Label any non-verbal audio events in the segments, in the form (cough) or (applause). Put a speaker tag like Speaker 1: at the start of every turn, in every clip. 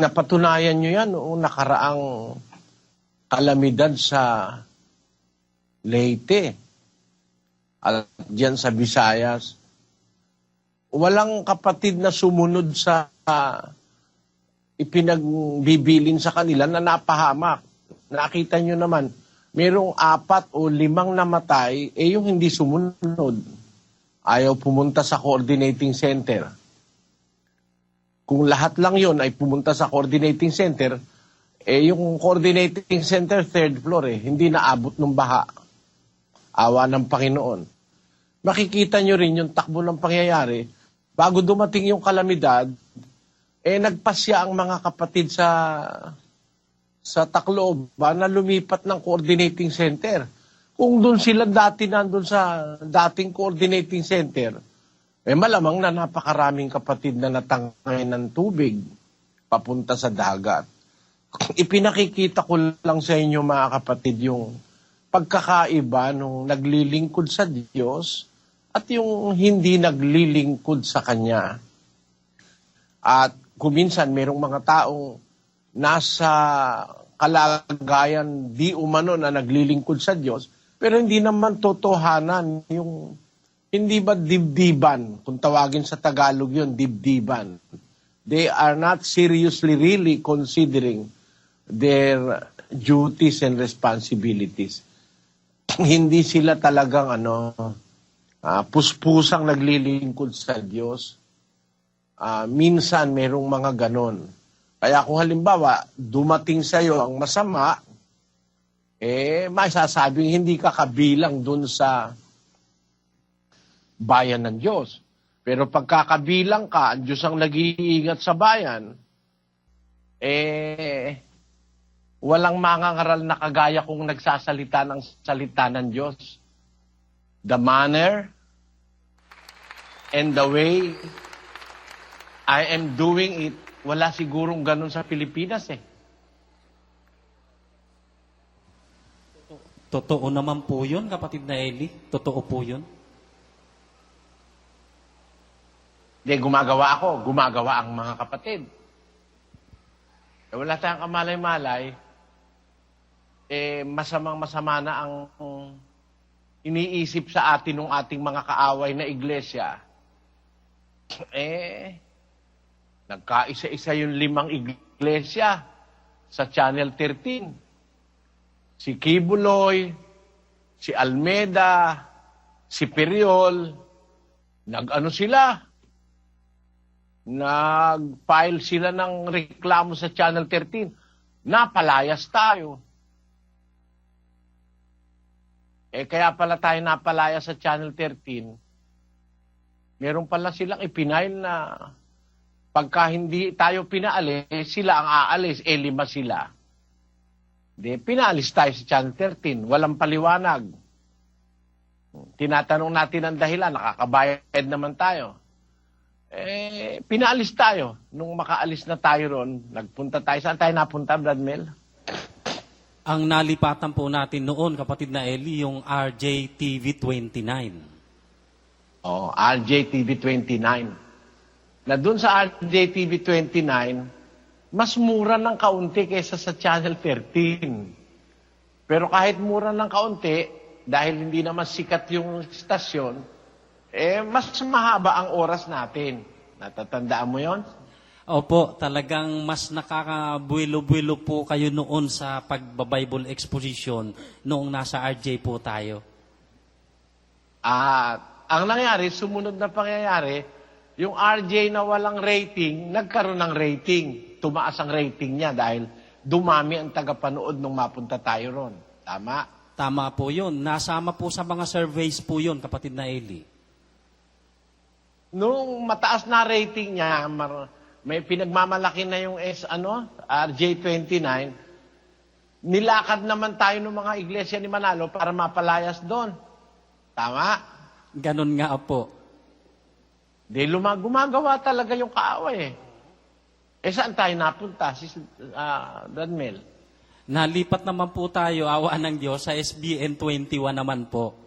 Speaker 1: napatunayan nyo yan noong nakaraang kalamidad sa Leyte at dyan sa Visayas. Walang kapatid na sumunod sa ah, ipinagbibilin sa kanila na napahamak. Nakita nyo naman, merong apat o limang namatay, eh yung hindi sumunod. Ayaw pumunta sa coordinating center. Kung lahat lang yon ay pumunta sa coordinating center, eh yung coordinating center third floor eh, hindi naabot ng baha. Awa ng Panginoon. Makikita nyo rin yung takbo ng pangyayari. Bago dumating yung kalamidad, eh nagpasya ang mga kapatid sa sa Tacloban na lumipat ng coordinating center. Kung doon sila dati nandun sa dating coordinating center, eh malamang na napakaraming kapatid na natangay ng tubig papunta sa dagat. Ipinakikita ko lang sa inyo mga kapatid yung pagkakaiba nung naglilingkod sa Diyos at yung hindi naglilingkod sa Kanya. At kuminsan merong mga taong nasa kalagayan di umano na naglilingkod sa Diyos, pero hindi naman totohanan yung hindi ba dibdiban, kung tawagin sa Tagalog yun, dibdiban. They are not seriously really considering their duties and responsibilities. (clears throat) hindi sila talagang ano, ah, puspusang naglilingkod sa Diyos. Ah, minsan merong mga ganon. Kaya kung halimbawa, dumating sa iyo ang masama, eh, masasabing hindi ka kabilang dun sa bayan ng Diyos. Pero pagkakabilang ka, ang Diyos ang nag-iingat sa bayan, eh, walang mangangaral na kagaya kung nagsasalita ng salita ng Diyos. The manner and the way I am doing it, wala sigurong ganun sa Pilipinas eh.
Speaker 2: Totoo naman po yun, kapatid na Eli. Totoo po yun.
Speaker 1: Hindi, gumagawa ako. Gumagawa ang mga kapatid. Eh, wala tayong kamalay-malay. Eh, masamang-masama na ang um, iniisip sa atin ng ating mga kaaway na iglesia. Eh, nagkaisa-isa yung limang iglesia sa Channel 13. Si Kibuloy, si Almeda, si Periol, nag-ano sila? Nag-file sila ng reklamo sa Channel 13. Napalayas tayo. Eh kaya pala tayo napalaya sa Channel 13. Meron pala silang ipinail na pagka hindi tayo pinaalis, sila ang aalis, eh lima sila. Di, pinaalis tayo sa Channel 13. Walang paliwanag. Tinatanong natin ang dahilan, nakakabayad naman tayo. Eh, pinaalis tayo. Nung makaalis na tayo ron, nagpunta tayo. Saan tayo napunta, Brad Mel?
Speaker 2: Ang nalipatan po natin noon, kapatid na Eli, yung RJTV 29.
Speaker 1: Oh, RJTV 29. Na dun sa RJTV 29, mas mura ng kaunti kaysa sa Channel 13. Pero kahit mura ng kaunti, dahil hindi naman sikat yung stasyon, eh mas mahaba ang oras natin. Natatandaan mo yon?
Speaker 2: Opo, talagang mas nakakabuelo-buelo po kayo noon sa pagbabible exposition noong nasa RJ po tayo.
Speaker 1: At ang nangyari, sumunod na pangyayari, yung RJ na walang rating, nagkaroon ng rating. Tumaas ang rating niya dahil dumami ang tagapanood nung mapunta tayo ron. Tama?
Speaker 2: Tama po yun. Nasama po sa mga surveys po yun, kapatid na Eli.
Speaker 1: Nung mataas na rating niya, mar- may pinagmamalaki na yung S, ano, RJ29, nilakad naman tayo ng mga iglesia ni Manalo para mapalayas doon. Tama?
Speaker 2: Ganon nga po.
Speaker 1: Di luma, gumagawa talaga yung kaaway eh. Eh saan tayo napunta? Si uh, Danmel.
Speaker 2: Nalipat naman po tayo, awa ng Diyos, sa SBN 21 naman po.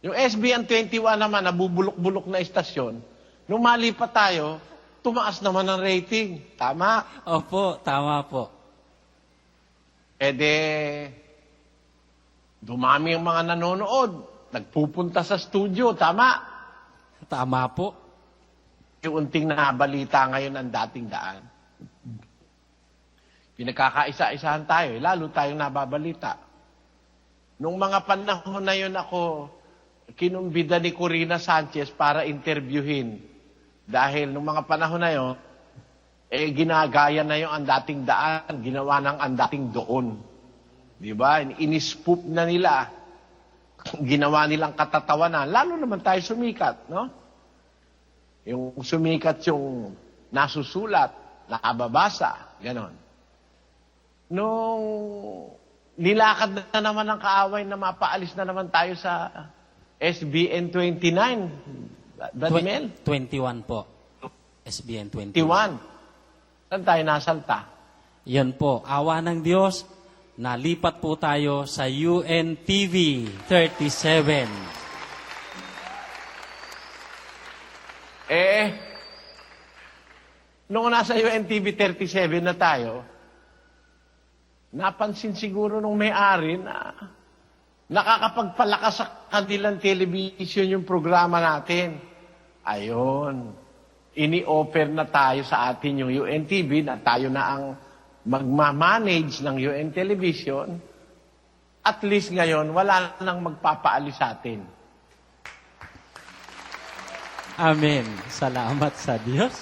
Speaker 1: Yung SBN 21 naman, nabubulok-bulok na istasyon, nung malipat tayo, tumaas naman ang rating. Tama.
Speaker 2: Opo, tama po.
Speaker 1: E de, dumami ang mga nanonood. Nagpupunta sa studio. Tama.
Speaker 2: Tama po.
Speaker 1: Yung unting nabalita ngayon ang dating daan. Pinagkakaisa-isahan tayo, eh, lalo tayong nababalita. Nung mga panahon na yun ako, kinumbida ni Corina Sanchez para interviewin. Dahil nung mga panahon na yun, eh ginagaya na yung ang dating daan, ginawa ng ang dating doon. Di ba? Inispoop na nila. (laughs) Ginawa nilang katatawanan. Lalo naman tayo sumikat, no? Yung sumikat yung nasusulat, nakababasa, ganon. Nung nilakad na naman ng kaaway na mapaalis na naman tayo sa SBN 29, Brad Mel,
Speaker 2: 21 po. SBN 21.
Speaker 1: 21. Saan tayo nasalta?
Speaker 2: Yan po, awa ng Diyos, nalipat po tayo sa UNTV 37.
Speaker 1: Eh, nung nasa UNTV 37 na tayo, napansin siguro nung may-ari na nakakapagpalakas sa kanilang television yung programa natin. Ayon, ini-offer na tayo sa atin yung UNTV na tayo na ang magmamanage ng UN Television. At least ngayon, wala nang magpapaalis sa atin.
Speaker 2: Amen. Salamat sa Diyos.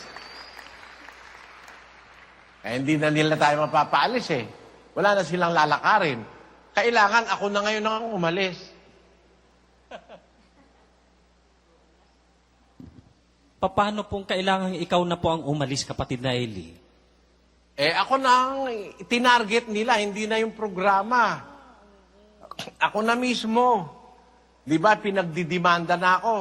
Speaker 1: Eh, hindi na nila tayo mapapaalis eh. Wala na silang lalakarin. Kailangan ako na ngayon ang umalis.
Speaker 2: Paano pong kailangan ikaw na po ang umalis, kapatid na Eli?
Speaker 1: Eh, ako na ang tinarget nila, hindi na yung programa. Ako na mismo. Di ba, pinagdidimanda na ako.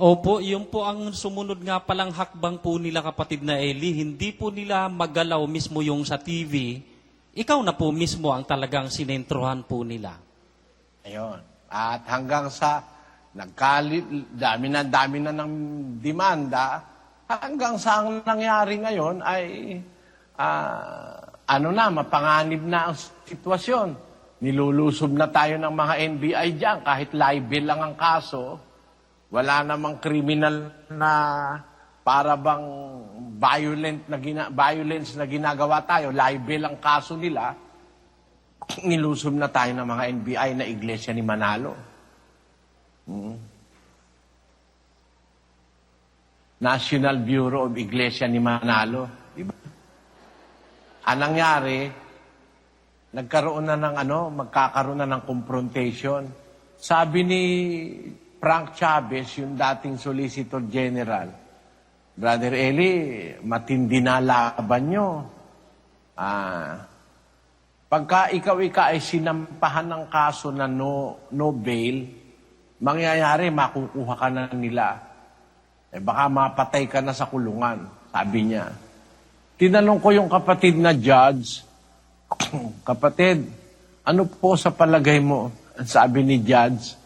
Speaker 2: Opo, yun po ang sumunod nga palang hakbang po nila kapatid na Eli. Hindi po nila magalaw mismo yung sa TV. Ikaw na po mismo ang talagang sinentrohan po nila.
Speaker 1: Ayun. At hanggang sa nagkali, dami na dami na ng demanda, hanggang sa ang nangyari ngayon ay ah, ano na, mapanganib na ang sitwasyon. Nilulusob na tayo ng mga NBI dyan, kahit libel lang ang kaso, wala namang kriminal na para bang violent na gina, violence na ginagawa tayo, libel ang kaso nila, nilusob na tayo ng mga NBI na iglesia ni Manalo. Mm. National Bureau of Iglesia ni Manalo. Diba? Anong nangyari, nagkaroon na ng ano, magkakaroon na ng confrontation. Sabi ni Frank Chavez, yung dating Solicitor General, Brother Eli, matindi na laban nyo. Ah, pagka ikaw-ika ay sinampahan ng kaso na no, no bail, mangyayari, makukuha ka na nila. Eh baka mapatay ka na sa kulungan, sabi niya. Tinanong ko yung kapatid na judge, (clears throat) kapatid, ano po sa palagay mo? Sabi ni judge,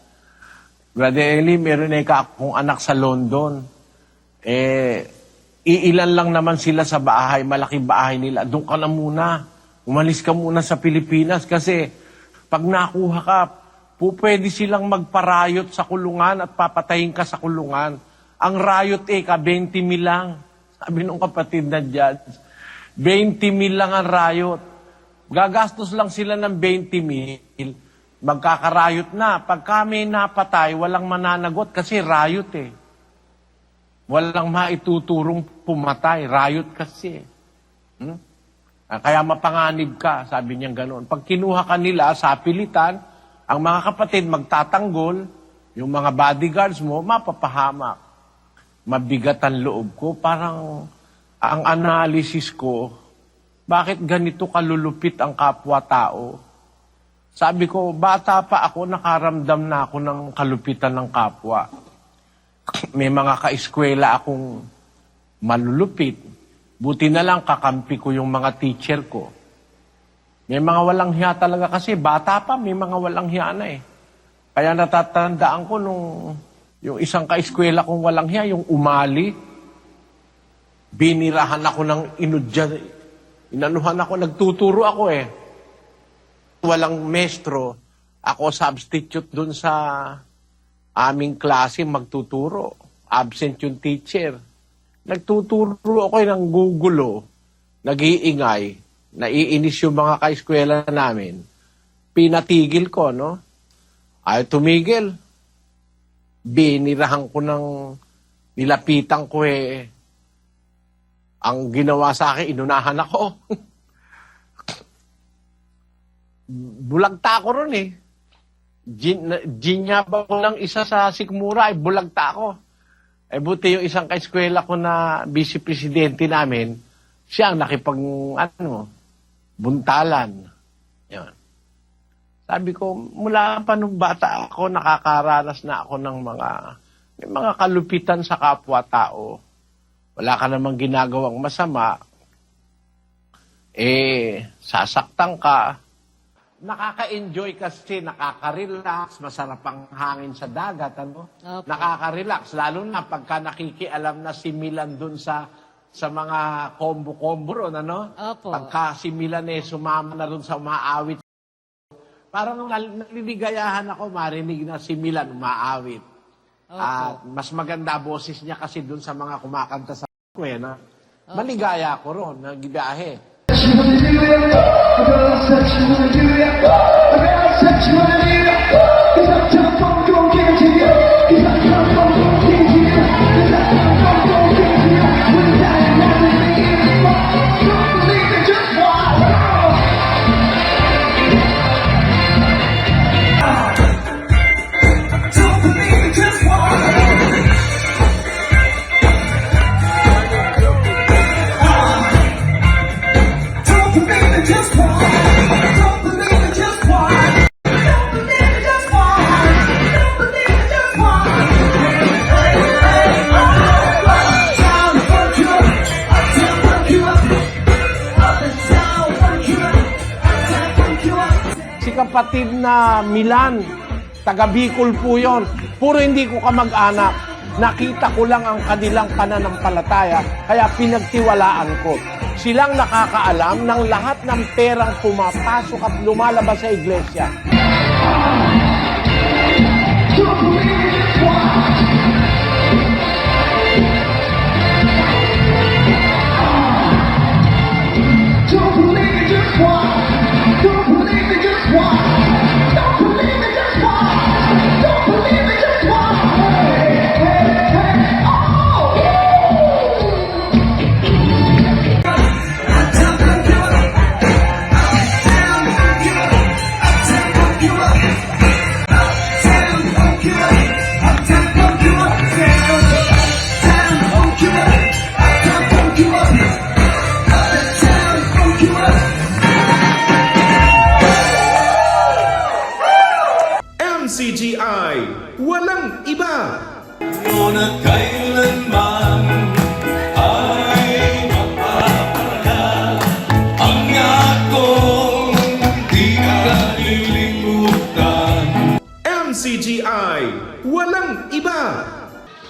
Speaker 1: Brother Eli, meron na ika akong anak sa London. Eh, iilan lang naman sila sa bahay, malaking bahay nila. Doon ka na muna. Umalis ka muna sa Pilipinas kasi pag nakuha ka, po pwede silang magparayot sa kulungan at papatayin ka sa kulungan. Ang rayot eh, ka 20 mil lang. Sabi nung kapatid na judge, 20 mil lang ang rayot. Gagastos lang sila ng 20 mil. Magkakarayot na. Pag kami napatay, walang mananagot kasi rayot eh. Walang maituturong pumatay. Riot kasi. Hmm? Ah, Kaya mapanganib ka, sabi niya ganoon. Pag kinuha ka nila sa pilitan, ang mga kapatid magtatanggol, yung mga bodyguards mo, mapapahamak. Mabigat ang loob ko. Parang ang analysis ko, bakit ganito kalulupit ang kapwa-tao? Sabi ko, bata pa ako, nakaramdam na ako ng kalupitan ng kapwa may mga kaeskwela akong malulupit. Buti na lang kakampi ko yung mga teacher ko. May mga walang hiya talaga kasi bata pa, may mga walang hiya na eh. Kaya natatandaan ko nung Yung isang kaeskwela kong walang hiya, yung umali, binirahan ako ng inudya. Inanuhan ako, nagtuturo ako eh. Walang mestro, ako substitute dun sa aming klase magtuturo. Absent yung teacher. Nagtuturo ako ng gugulo, nag-iingay, naiinis yung mga kaeskwela namin. Pinatigil ko, no? Ay tumigil. Binirahan ko ng nilapitan ko eh. Ang ginawa sa akin, inunahan ako. (laughs) Bulagta ako ron eh. Gin, ginyaba ko ng isa sa sikmura, ay bulagta ako. Eh buti yung isang kaeskwela ko na vice-presidente namin, siya ang nakipag, ano, buntalan. Yan. Sabi ko, mula pa nung bata ako, nakakaranas na ako ng mga, may mga kalupitan sa kapwa-tao. Wala ka namang ginagawang masama. Eh, sasaktan ka. Nakaka-enjoy kasi, nakaka-relax, masarap ang hangin sa dagat, ano?
Speaker 3: Opo.
Speaker 1: Nakaka-relax, lalo na pagka nakikialam na si Milan dun sa sa mga combo-combo ron, ano?
Speaker 3: Opo.
Speaker 1: Pagka si Milan eh, sumama na ron sa umaawit Parang nal- naliligayahan ako marinig na si Milan umaawit. At mas maganda boses niya kasi dun sa mga kumakanta sa kwena. Maligaya ako ron, nagbiyahe.
Speaker 4: said you wanna do Yeah, The girl said you wanna do Yeah, The girl said you wanna
Speaker 1: do. Kapatid na Milan, taga Bicol po yon. Puro hindi ko kamag-anak. Nakita ko lang ang kanilang pananampalataya, kaya pinagtiwalaan ko. Silang nakakaalam ng lahat ng perang pumapasok at lumalabas sa iglesia.
Speaker 4: Don't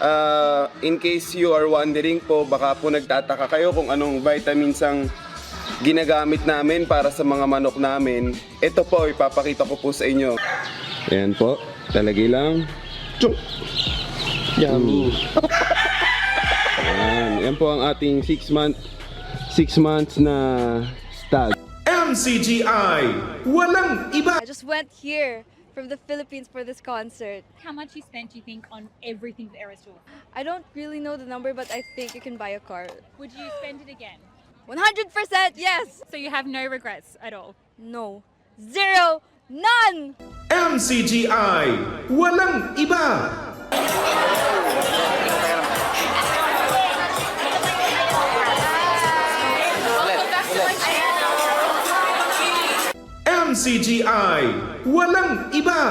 Speaker 5: Ah, in case you are wondering po, baka po nagtataka kayo kung anong vitamins ang ginagamit namin para sa mga manok namin. Ito po, ipapakita ko po sa inyo. Ayan po, talagay lang. Tsuk! Yummy! Ayan, yan po ang ating 6 month 6 months na stag.
Speaker 6: MCGI, walang iba.
Speaker 7: I just went here from the Philippines for this concert.
Speaker 8: How much you spent, you think, on everything the Eras Tour?
Speaker 7: I don't really know the number, but I think you can buy a car.
Speaker 8: Would you spend it again?
Speaker 7: 100% yes!
Speaker 8: So you have no regrets at all?
Speaker 7: No. Zero. None!
Speaker 6: MCGI, walang iba. MCGI, walang iba.